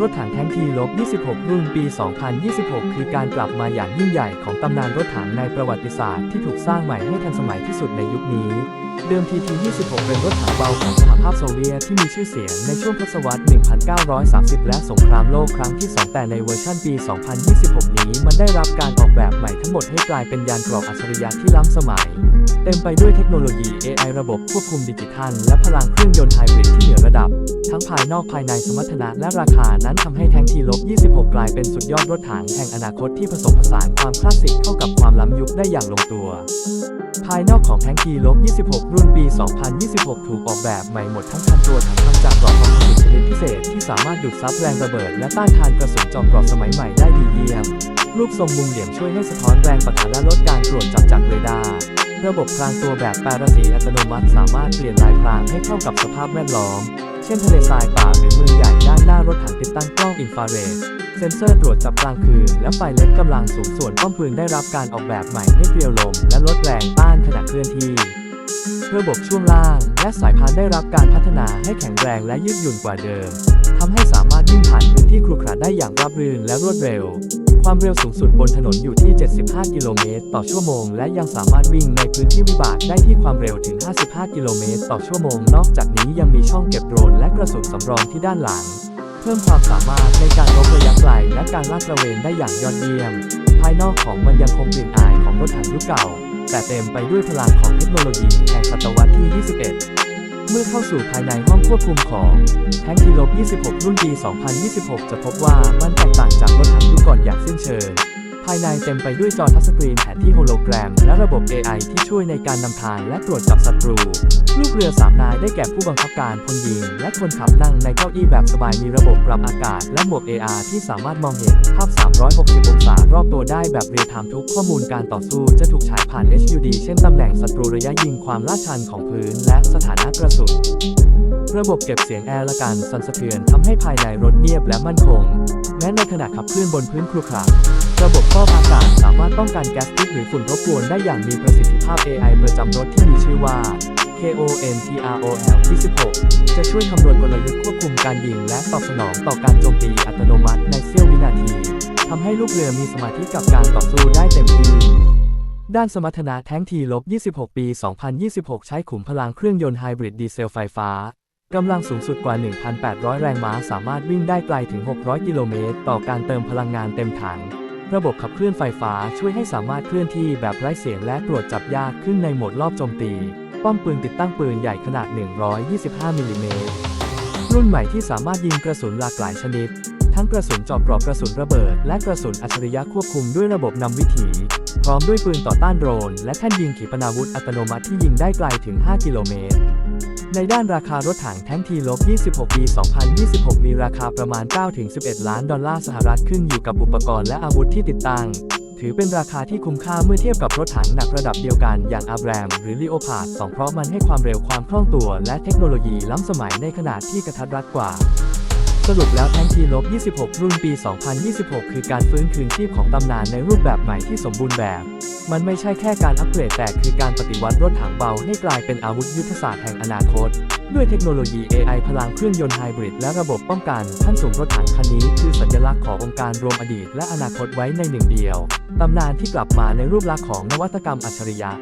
รถถังแท้งทีลบ 26 รุ่นปี 2026 คือการกลับมาอย่างยิ่งใหญ่ของตำนานรถถังในประวัติศาสตร์ที่ถูกสร้างใหม่ให้ทันสมัยที่สุดในยุคนี้ เดิมทีที 26 เป็นรถถังเบาของสหภาพโซเวียตที่มีชื่อเสียงในช่วงทศวรรษ 1930 และสงครามโลกครั้งที่ 2 แต่ในเวอร์ชันปี 2026 นี้มันได้รับการออกแบบใหม่ทั้งหมดให้กลายเป็นยานเกราะอัจฉริยะที่ล้ำสมัย เต็มไปด้วยเทคโนโลยี AI ระบบควบคุมดิจิทัล และพลังเครื่องยนต์ไฮบริดที่เหนือระดับ ทั้งภายนอกภายในสมรรถนะและราคานั้นทำให้แทงทีลบ26 กลายเป็นสุดยอดรถถังแห่งอนาคตที่ผสมผสานความคลาสสิกเข้ากับความล้ำยุคได้อย่างลงตัว ภายนอกของแทงทีลบ26 รุ่นปี 2026 ถูกออกแบบใหม่หมดทั้งคันตัวถังทำจากกรอบคอมสิตชนิดพิเศษที่สามารถดูดซับแรงระเบิด และต้านทานกระสุนจอมกรอบสมัยใหม่ได้ดีเยี่ยมรูปทรงมุมเหลี่ยมช่วยให้สะท้อนแรงปะทะและลดการตรวจจับจากเรดาร์ ระบบพรางตัวแบบแปรสีอัตโนมัติสามารถเปลี่ยนลายพรางให้เข้ากับสภาพแวดล้อม เช่นทะเลทรายป่าหรือเมืองใหญ่ด้านหน้ารถถังติดตั้งกล้องอินฟราเรด เซ็นเซอร์ตรวจจับกลางคืน และไฟเล็ดกำลังสูงส่วนป้อมปืนได้รับการออกแบบใหม่ให้เปรียวลม และลดแรงต้านขณะเคลื่อนที่ ระบบช่วงล่าง และสายพานได้รับการพัฒนาให้แข็งแรงและยืดหยุ่นกว่าเดิมทำให้สามารถวิ่งผ่านพื้นที่ครุขระได้อย่างราบรื่นและรวดเร็ว ความเร็วสูงสุดบนถนนอยู่ที่ 75 กิโลเมตรต่อชั่วโมง และยังสามารถวิ่งในพื้นที่วิบากได้ที่ความเร็วถึง 55 กิโลเมตรต่อชั่วโมง นอกจากนี้ยังมีช่องเก็บโดรนและกระสุนสำรองที่ด้านหลัง เพิ่มความสามารถในการรบระยะไกลและการลาดตระเวนได้อย่างยอดเยี่ยม ภายนอกของมันยังคงกลิ่นอายของรถถังยุคเก่า แต่เต็มไปด้วยพลังของเทคโนโลยีแห่งศตวรรษที่ 21 เมื่อเข้าสู่ภายในห้องควบคุมของแทงกิโลบ26 รุ่นปี 2026 จะพบว่ามันแตกต่างจากรถถังยุคก่อนอย่างสิ้นเชิง ภายในเต็มไปด้วยจอทัชสกรีนแผนที่โฮโลแกรม และระบบ AI ที่ช่วยในการนำทางและตรวจจับศัตรู ลูกเรือสามนายได้แก่ผู้บังคับการพลยิง และคนขับนั่งในเก้าอี้แบบสบายมีระบบปรับอากาศ และหมวก AR ที่สามารถมองเห็นภาพ 360 องศารอบตัวได้แบบเรียลไทม์ทุกข้อมูลการต่อสู้จะถูกฉายผ่าน HUD เช่นตำแหน่งศัตรูระยะยิงความลาดชันของพื้น และสถานะกระสุนระบบเก็บเสียงแอร์และการสั่นสะเทือนทำให้ภายในรถเงียบและมั่นคง แม้ในขณะขับเคลื่อนบนพื้นครุขระระบบฟอกอากาศสามารถป้องกันแก๊สพิษหรือฝุ่นรบกวนได้อย่างมีประสิทธิภาพ AI ประจำรถที่มีชื่อว่า KONTROL ที่16จะช่วยคำนวณกลยุทธ์ควบคุมการยิง และตอบสนองต่อการโจมตีอัตโนมัติในเสี้ยววินาทีทำให้ลูกเรือมีสมาธิกับการต่อสู้ได้เต็มที่ด้านสมรรถนะแท้งทีลบ 26 ปี 2026 ใช้ขุมพลังเครื่องยนต์ไฮบริดดีเซลไฟฟ้า กำลังสูงสุดกว่า 1,800 แรงม้า สามารถวิ่งได้ไกลถึง 600 กิโลเมตร ต่อการเติมพลังงานเต็มถัง ระบบขับเคลื่อนไฟฟ้าช่วยให้สามารถเคลื่อนที่แบบไร้เสียงและตรวจจับยากขึ้นในโหมดรอบโจมตี ป้อมปืนติดตั้งปืนใหญ่ขนาด 125 มิลลิเมตร รุ่นใหม่ที่สามารถยิงกระสุนหลากหลายชนิด ทั้งกระสุนเจอบกรอบกระสุนระเบิด และกระสุนอัจฉริยะควบคุมด้วยระบบนำวิถี พร้อมด้วยปืนต่อต้านโดรน และแท่นยิงขีปนาวุธอัตโนมัติที่ยิงได้ไกลถึง 5 กิโลเมตร ในด้านราคารถถังแท้งทีลบ 26 ปี 2026 มีราคาประมาณ 9-11 ล้านดอลลาร์สหรัฐขึ้นอยู่กับอุปกรณ์และอาวุธที่ติดตั้ง ถือเป็นราคาที่คุ้มค่าเมื่อเทียบกับรถถังหนักระดับเดียวกันอย่างอาแบรม หรือลีโอพาร์ด2เพราะมันให้ความเร็วความคล่องตัว และเทคโนโลยีล้ำสมัยในขนาดที่กระทัดรัดกว่า สรุปแล้วแทงทีลบ26 รุ่นปี 2026 คือการฟื้นคืนชีพของตำนานในรูปแบบใหม่ที่สมบูรณ์แบบ มันไม่ใช่แค่การอัปเกรดแต่คือการปฏิวัติรถถังเบาให้กลายเป็นอาวุธยุทธศาสตร์แห่งอนาคต ด้วยเทคโนโลยี AI พลังเครื่องยนต์ไฮบริดและระบบป้องกันขั้นสูงรถถังคันนี้คือสัญลักษณ์ขององค์การรวมอดีตและอนาคตไว้ในหนึ่งเดียว ตำนานที่กลับมาในรูปลักษณ์ของนวัตกรรมอัจฉริยะ